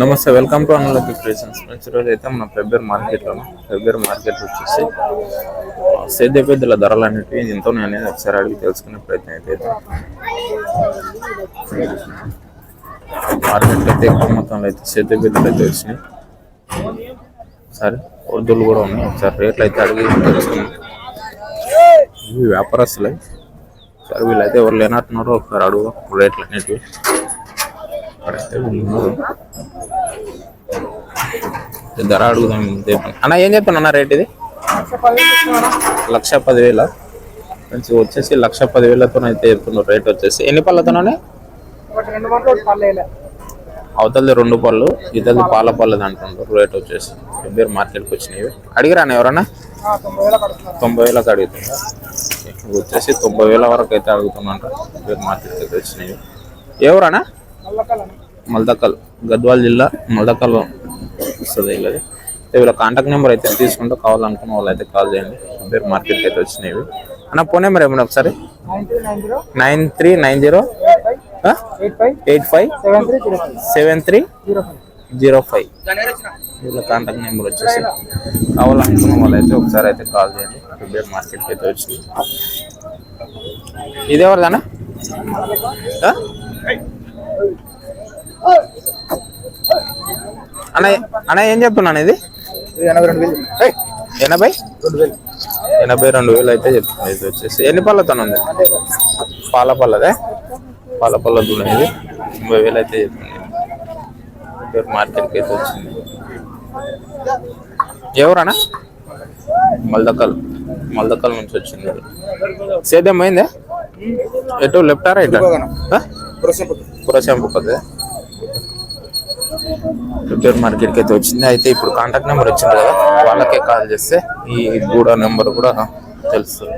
నమస్తే welcome to Analaki creations friends ఈరోజు అయితే మన ఫెబ్రవరి మార్కెట్లో ఫెబ్రవరి మార్కెట్ వచ్చేసి సేద్య పెద్దల ధరలు అనేటివి ఎంతో అనేది ఒకసారి అడిగి తెలుసుకునే ప్రయత్నం అయితే మార్కెట్లో మార్కెట్ అయితే ఎక్కువ మొత్తంలో అయితే సేద్య పెద్దలు అయితే వచ్చినాయి. సరే ఉర్దూలు కూడా ఉన్నాయి. ఒకసారి రేట్లు అయితే అడిగి తెలుసుకున్నాం ఇవి వ్యాపారస్తులే సరే వీళ్ళైతే ఎవరు లేనట్టున్నారో ఒకసారి అడుగు రేట్లు అనేటివి ధర అడుగుదాం. అన్న ఏం చెప్తాను అన్న రేట్ ఇది? లక్ష పదివేల. మంచి వచ్చేసి లక్ష పదివేలతో అయితే చెప్తున్నారు. రేట్ వచ్చేసి ఎన్ని పళ్ళతోనే? అవతలది రెండు పళ్ళు ఇతది పాల పళ్ళది అంటున్నారు రేట్ వచ్చేసి ఫిబ్రవరి మార్కెట్కి వచ్చినాయి. అడిగిరాను ఎవరన్నా? తొంభై వేలకు అడుగుతుందా వచ్చేసి తొంభై వేల వరకు అయితే అడుగుతున్నా మార్కెట్కి అయితే ఎవరన్నా? మల్దకల్ గద్వాల్ జిల్లా మల్దకల్ వస్తుంది వీళ్ళది వీళ్ళ కాంటాక్ట్ నెంబర్ అయితే తీసుకుంటే కావాలనుకున్న వాళ్ళు అయితే కాల్ చేయండి పేరు మార్కెట్కి అయితే వచ్చినవి అన్న ఫోన్ నెంబర్ ఏమన్నా ఒకసారి? Nine three nine zero eight five seven three zero five. వీళ్ళ కాంటాక్ట్ నెంబర్ వచ్చేసి కావాలనుకున్న వాళ్ళు అయితే ఒకసారి అయితే కాల్ చేయండి. ఫిబ్రవరి మార్కెట్కి అయితే వచ్చింది. ఇదేవరిదన్నా ఆ? అన్న అన్న ఏం చెప్తున్నాను ఇది? ఎనభై రెండు వేలు. ఎనభై? రెండు వేలు. ఎనభై రెండు వేలు అయితే చెప్తుంది ఇది వచ్చేసి. ఎన్ని పళ్ళతో ఉంది? పాల పళ్ళదే? పాల పళ్ళతో ఇది. ఎనభై వేలు అయితే చెప్తుంది పేరు మార్కెట్కి అయితే వచ్చింది. ఎవరన్నా? మల్దకల్. మల్దకల్ నుంచి వచ్చింది. సేద్యం అయిందే? ఎటు లెఫ్ట్ రైట్? పురశంపు పదే మార్కెట్కి అయితే వచ్చింది. అయితే ఇప్పుడు కాంటాక్ట్ నెంబర్ వచ్చింది కదా వాళ్ళకే కాల్ చేస్తే ఈ గూడ నెంబర్ కూడా తెలుస్తుంది.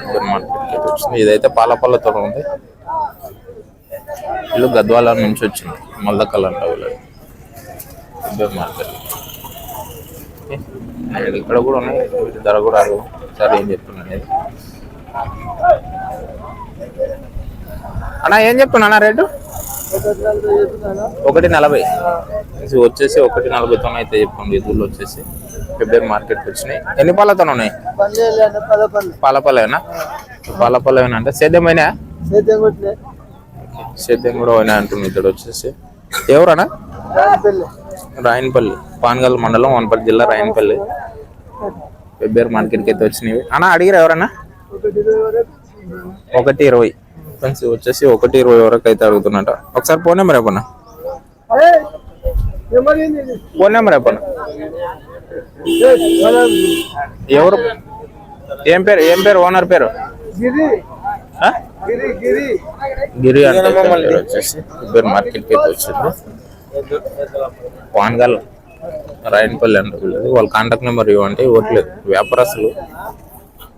రిపేర్ మార్కెట్కి అయితే వచ్చింది. ఇదైతే పాలపల్లతో ఉంది. వీళ్ళు గద్వాల నుంచి వచ్చింది. మల్దకల్ అంట వీళ్ళది మార్కెట్. ఇక్కడ కూడా ఉన్నాయి. వీటి ధర కూడా సరే ఏం చెప్తున్నా అన్న ఏం చెప్తున్నా రేటు? ఒకటి నలభై. వచ్చేసి ఒకటి నలభైతో అయితే చెప్పండి ఎదుళ్ళు వచ్చేసి ఫిబ్రవరి మార్కెట్కి వచ్చినాయి. ఎన్ని పాలతో ఉన్నాయి? పాలపల్లేనా? పాలపల్లేనా అంటే సేద్యమైనా సేద్యం అయినా సేద్యం కూడా అయినా అంటుంది ఇక్కడ వచ్చేసి. ఎవరన్నా? రాయనపల్లి. పాన్గల్ మండలం వనపల్లి జిల్లా రాయనపల్లి. ఫిబ్రవరి మార్కెట్కి అయితే వచ్చినాయి అన్న అడిగిరా ఎవరన్నా? ఒకటి ఇరవై. ఫ్రెండ్స్ వచ్చేసి ఒకటి ఇరవై వరకు అయితే అడుగుతున్నట. ఒకసారి ఫోన్ నెంబర్ ఇది? ఫోన్ నెంబర్ మన ఎవరు? ఏం పేరు? ఏం పేరు? ఓనర్ పేరు? గిరి. అంటే పేరు వచ్చేసి మార్కెట్కి అయితే వచ్చింది పాన్గల్ రాయనపల్లి అంటే వాళ్ళ కాంటాక్ట్ నెంబర్ ఇవ్వండి ఇవ్వట్లేదు. వ్యాపారస్తులు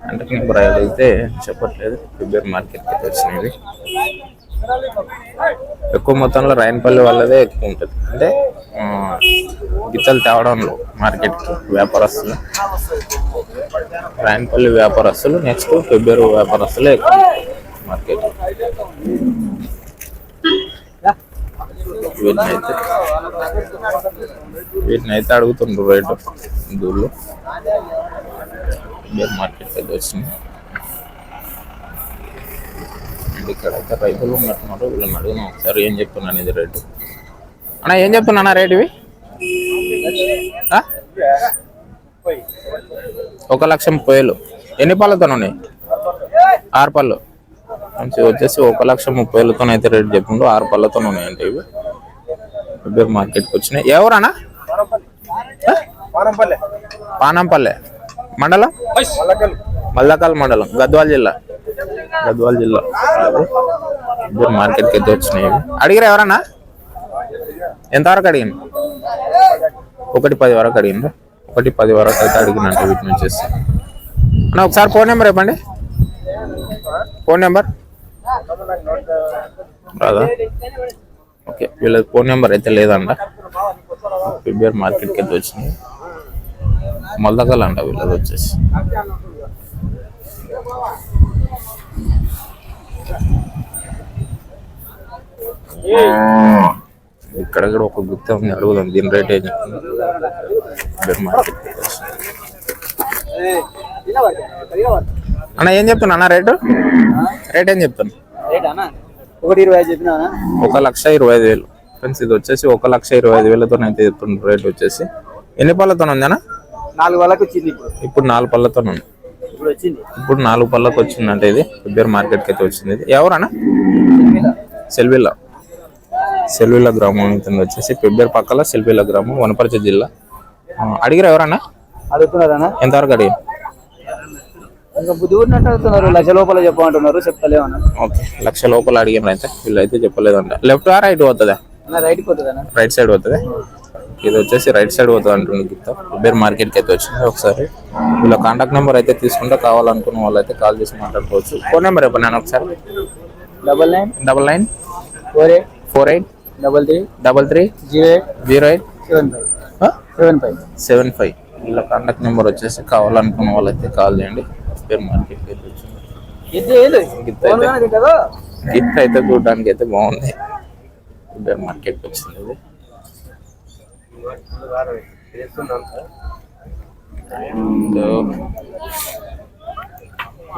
అంటే నెంబర్ అయితే చెప్పట్లేదు. ఫిబ్రవరి మార్కెట్కి అయితే వచ్చినవి. ఎక్కువ మొత్తంలో రాయనపల్లి వాళ్ళదే ఎక్కువ ఉంటుంది. అంటే గిత్తలు తేవడంలో మార్కెట్కి వ్యాపారస్తులు. రాయనపల్లి వ్యాపారస్తులు నెక్స్ట్ ఫిబ్రవరి వ్యాపారస్తులే ఎక్కువ మార్కెట్ వీటిని అయితే వీటిని అయితే అడుగుతుండ్రు రేటు దూళ్ళు. ఫిబ్రవరి మార్కెట్ అయితే వచ్చింది. అండ్ ఇక్కడ అయితే రైతులు ఉన్నట్టున్నారు వీళ్ళని అడిగిన ఒకసారి. ఏం చెప్తున్నాను ఇది రేటు అన్న ఏం చెప్తున్నా రేట్ ఇవి? ఒక లక్ష ముప్పై వేలు. ఎన్ని పళ్ళతో ఉన్నాయి? ఆరు పళ్ళు. మంచి వచ్చేసి ఒక లక్ష ముప్పై వేలతో అయితే రేట్ చెప్పిండు. ఆరు పళ్ళతో ఉన్నాయంటే ఇవి. మార్కెట్కి వచ్చినాయి. ఎవరన్నా? ఆ? వారంపల్లె పానంపల్లె. మండలం? మల్లకల్. మల్లకల్ మండలం గద్వాల్ జిల్లా. గద్వాల్ జిల్లా. ఫిబ్రవరి మార్కెట్కి అయితే వచ్చినాయి. అడిగిరా ఎవరన్నా? ఎంతవరకు అడిగింది? ఒకటి పది వరకు అడిగిండ్రా ఒకటి పది వరకు అయితే అడిగినంట వీటిని వచ్చేసి. అన్న ఒకసారి ఫోన్ నెంబర్ ఇవ్వండి ఫోన్ నెంబర్? రాదా? ఓకే వీళ్ళ ఫోన్ నెంబర్ అయితే లేదంట. ఫిబ్రవరి మార్కెట్కి అయితే వచ్చినాయి. మొలదకల్ అంట వీళ్ళది వచ్చేసి. ఇక్కడ కూడా ఒక గుత్త ఉంది అడుగుదాం దీని రేట్ ఏం అన్న ఏం చెప్తున్నా? అన్న రేటు? రేట్ ఏం చెప్తున్నా? ఒకటి ఇరవై ఐదు చెప్పినా ఒక లక్ష ఇరవై ఐదు వేలు. ఫ్రెండ్స్ ఇది వచ్చేసి ఒక లక్ష ఇరవై ఐదు వేలతో అయితే చెప్తున్నారు రేట్ వచ్చేసి. ఎన్ని పళ్ళతో ఉందన్నా నాలుగు వాళ్ళకి వచ్చింది ఇప్పుడు. ఇప్పుడు నాలుగు పళ్ళతో ఉంది. ఇప్పుడు వచ్చింది. ఇప్పుడు నాలుగు పళ్ళకి వచ్చిందంటే ఇది. ఫిబ్రవరి మార్కెట్కి అయితే వచ్చింది ఇది. ఎవరన్నా? సెల్విల్లా సెల్విల్లా గ్రామం ఇతను వచ్చేసి ఫిబ్రవరి పక్కల సెల్విల్లా గ్రామం వనపర్తి జిల్లా. అడిగారు ఎవరన్నా? అడుగుతున్నారన్నా? ఎంతవరకు అడిగి ఇంకా అడుగుతున్నారు. లక్ష లోపల చెప్పమంటున్నారు. చెప్తలేమన్నా ఓకే. లక్ష లోపల అడిగారు అయితే వీళ్ళు అయితే చెప్పలేదంట. లెఫ్ట్ ఆ రైట్ పోతుందా? రైట్కి పోతుందన్నా. రైట్ సైడ్ పోతుంది? ఇది వచ్చేసి రైట్ సైడ్ పోతుంది అంటుంది గిత్త ఫిబ్రవరి మార్కెట్కి అయితే వచ్చింది ఒకసారి. వీళ్ళ కాంటాక్ట్ నెంబర్ అయితే తీసుకుంటే కావాలనుకున్న వాళ్ళు అయితే కాల్ చేసి మాట్లాడుకోవచ్చు. ఫోన్ నెంబర్ చెప్పండి నేను ఒకసారి. Double nine double nine four eight four eight double three double three zero eight zero eight seven five seven five seven five వీళ్ళ కాంటాక్ట్ నెంబర్ వచ్చేసి కావాలనుకున్న వాళ్ళైతే కాల్ చేయండి. పేరు మార్కెట్కి అయితే వచ్చింది. అయితే గిఫ్ట్ అయితే చూడడానికి అయితే బాగుంది. పేరు మార్కెట్కి వచ్చింది ఇది.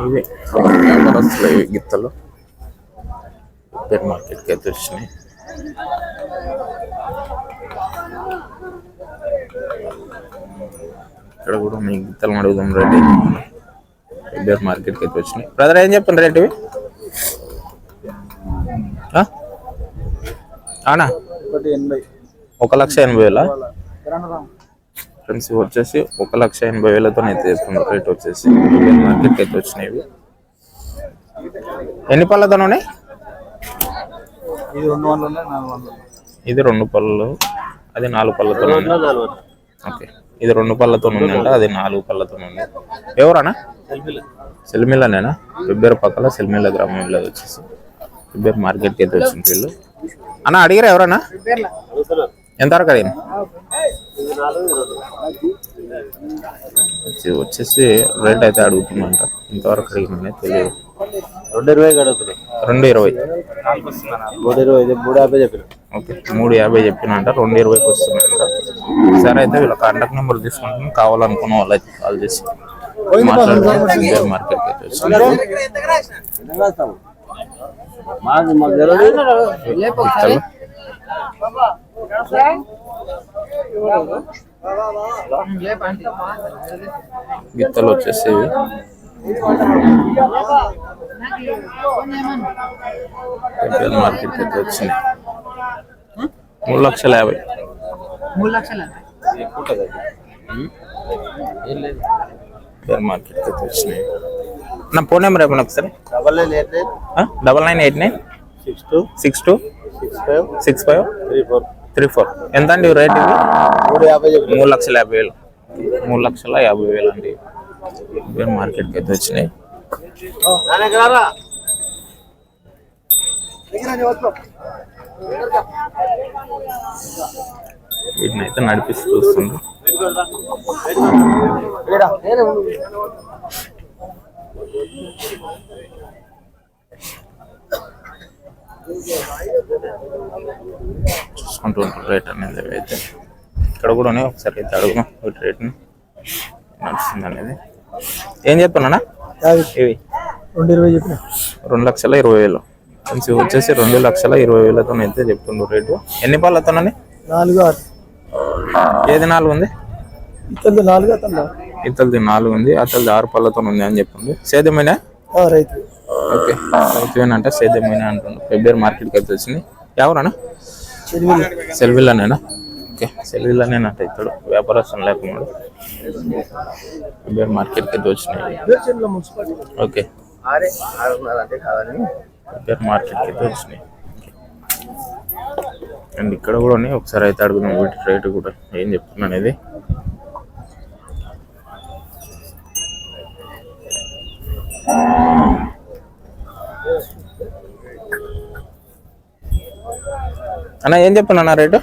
ఇవి వ్యాపారస్తులు ఇవి గిత్తలు పేరు మార్కెట్కి అయితే వచ్చినాయి. ఇక్కడ కూడా మీ గిత్తలు అడుగుదాం రేట్ పేరు మార్కెట్కి అయితే వచ్చినాయి. బ్రదర్ ఏం చెప్పండి రేట్ అవునా ఒకటి ఎనభై. ఒక లక్ష ఎనభై వేల? ఫ్రెండ్స్ ఇవి వచ్చేసి ఒక లక్ష ఎనభై వేలతో అయితే రేట్ వచ్చేసి మార్కెట్కి అయితే వచ్చినాయి. ఎన్ని పళ్ళతో ఉన్నాయి? ఇది రెండు పళ్ళు అది నాలుగు పళ్ళతో ఓకే. ఇది రెండు పళ్ళతో ఉందంట అది నాలుగు పళ్ళతో ఉంది. ఎవరన్నా? సెల్మిల్లనేనా ఫిబ్రవరి పక్కల సెల్మిల్ల గ్రామం వీళ్ళది వచ్చేసి. ఫిబ్రవరి మార్కెట్కి అయితే వచ్చింది వీళ్ళు. అన్న అడిగారా ఎవరన్నా? ఎంతవరకు అడిగింది ఇది వచ్చేసి రేట్ అయితే అడుగుతుందంట. ఇంతవరకు అడిగిందని తెలియదు. రెండు ఇరవై అడుగుతున్నాయి రెండు ఇరవై. మూడు ఇరవై మూడు యాభై చెప్పిన. ఓకే మూడు యాభై చెప్పినంట రెండు ఇరవైకి వస్తుందంట. సరే అయితే వీళ్ళ కాంటాక్ట్ నెంబర్ తీసుకుంటాను కావాలనుకున్న వాళ్ళు అయితే కాల్ చేసి మాట్లాడుతున్నారు మార్కెట్కి అయితే వచ్చింది గిత్తలు. గిత్తలు వచ్చేసి ఇవి. రిటైల్ మార్కెట్ అయితే వచ్చింది మూడు లక్షల యాభై. రిటైల్ మార్కెట్ అయితే వచ్చినాయి. నా ఫోన్ నెంబర్ చెప్పండి ఒకసారి double nine eight nine. Double nine eight nine? Six two. Six two? Six five. Six five? Three four. Three four. ఎంత అండి రేట్ ఇది? మూడు యాభై మూడు లక్షల యాభై వేలు. మూడు లక్షల యాభై వేలు అండి మార్కెట్కి అయితే వచ్చినాయి. వీటిని అయితే నడిపిస్తూ చూస్తుంది చూసుకుంటూ ఉంటారు రేట్ అనేది అయితే ఇక్కడ కూడా ఉన్నాయి ఒకసారి అయితే అడుగుదాం వీటి రేట్ని నడుస్తుంది అనేది. ఏం చెప్తున్నా ఇవి. రెండు ఇరవై చెప్పిన? రెండు లక్షల ఇరవై వేలు. మంచి వచ్చేసి రెండు లక్షల ఇరవై వేలతో అయితే చెప్తుండ్రు రేటు. ఎన్ని పళ్ళతోనని నాలుగు ఆరు. ఏది నాలుగు ఉంది? ఇతరులు నాలుగు అతను ఇతలది నాలుగు ఉంది అతలది ఆరు పళ్ళతో ఉంది అని చెప్పింది సేద్యమైన రైతు. ఓకే. రైతువేనంటే సేద్యమైన అంటున్నాడు ఫిబ్రవరి మార్కెట్కి అయితే వచ్చింది. ఎవరన్నా? సెల్విల్లనేనా? ఓకే. సెల్విల్లనేనంట ఇతడు. వ్యాపారస్తులు లేకున్నాడు. ఫిబ్రవరి మార్కెట్కి అయితే వచ్చినాయి. ఓకే. ఫిబ్రవరి మార్కెట్కి అయితే వచ్చినాయి. అండ్ ఇక్కడ కూడా ఉన్నాయి. ఒకసారి అయితే అడుగుదాం. వీటి రేట్ కూడా ఏం చెప్తున్నాను అనేది. అన్న ఏం చెప్తున్నా రేటు?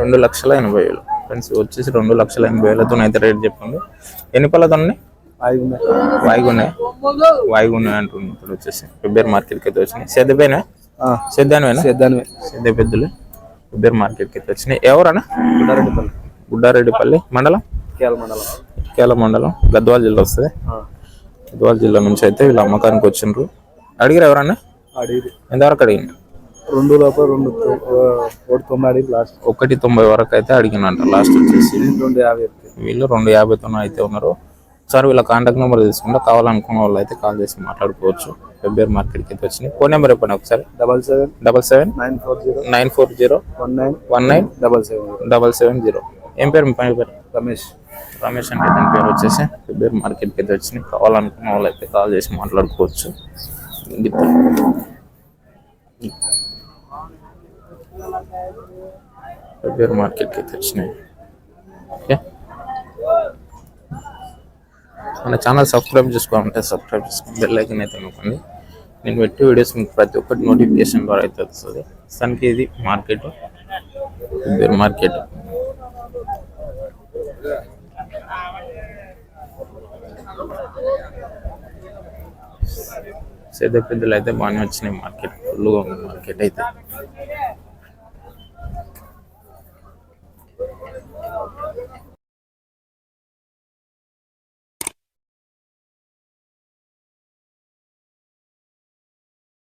రెండు లక్షల ఎనభై వేలు. ఫ్రెండ్స్ వచ్చేసి రెండు లక్షల ఎనభై వేలతో అయితే రేట్ చెప్పండి. ఎన్ని పళ్ళతో ఉన్నాయి ఐదు ఉన్నాయి వాయిగా ఉన్నాయి వాయిగా ఉన్నాయి అంటుంది ఇప్పుడు వచ్చేసి. ఫిబ్రవరి మార్కెట్కి అయితే వచ్చినాయి. సేదపోయినా సిద్ధానమేనా సిద్ధానమే సిద్ధ పెద్దలు ఇద్దరు మార్కెట్కి అయితే వచ్చినాయి. ఎవరన్నా? గుడ్డారెడ్డిపల్లి. గుడ్డారెడ్డిపల్లి మండలం? కేల మండలం. కేల మండలం. గద్వాల జిల్లా వస్తుంది. గద్వాల జిల్లా నుంచి అయితే వీళ్ళు అమ్మకానికి వచ్చిండ్రు. అడిగారు ఎవరన్నా? అడిగి ఎంతవరకు అడిగింది రెండు లోపల రెండు ఒకటి తొమ్మిది అడిగి లాస్ట్ ఒకటి తొంభై వరకు అయితే అడిగినంట లాస్ట్ వచ్చేసి. రెండు యాభై వీళ్ళు రెండు యాభైతో అయితే ఉన్నారు. సార్ వీళ్ళ కాంటాక్ట్ నెంబర్ తీసుకుంటే కావాలనుకున్న వాళ్ళు అయితే కాల్ చేసి మాట్లాడుకోవచ్చు. ఫిబ్రవరి మార్కెట్కి అయితే వచ్చినాయి ఫోన్ నెంబర్ చెప్పండి ఒకసారి. Double seven double seven nine four zero nine four zero one nine one nine double seven double seven zero ఏం పేరు మీ పని పేరు? రమేష్. రమేష్ అంటే పేరు వచ్చేసి ఫిబ్రవరి మార్కెట్కి అయితే వచ్చినాయి కావాలనుకున్న వాళ్ళు అయితే కాల్ చేసి మాట్లాడుకోవచ్చు. గిత్త. మార్కెట్కి అయితే వచ్చినాయి ఓకే మన ఛానల్ సబ్స్క్రైబ్ చేసుకోవాలంటే సబ్స్క్రైబ్ చేసుకోండి బెల్ ఐకన్ అయితే నొక్కండి. నేను పెట్టే వీడియోస్ మీకు ప్రతి ఒక్కటి నోటిఫికేషన్ ద్వారా అయితే వస్తుంది. దానికి ఇది మార్కెట్ ఫిబ్రవరి మార్కెట్ సేద పెద్దలు అయితే బాగానే వచ్చినాయి మార్కెట్ ఫుల్గా ఉంది మార్కెట్ అయితే.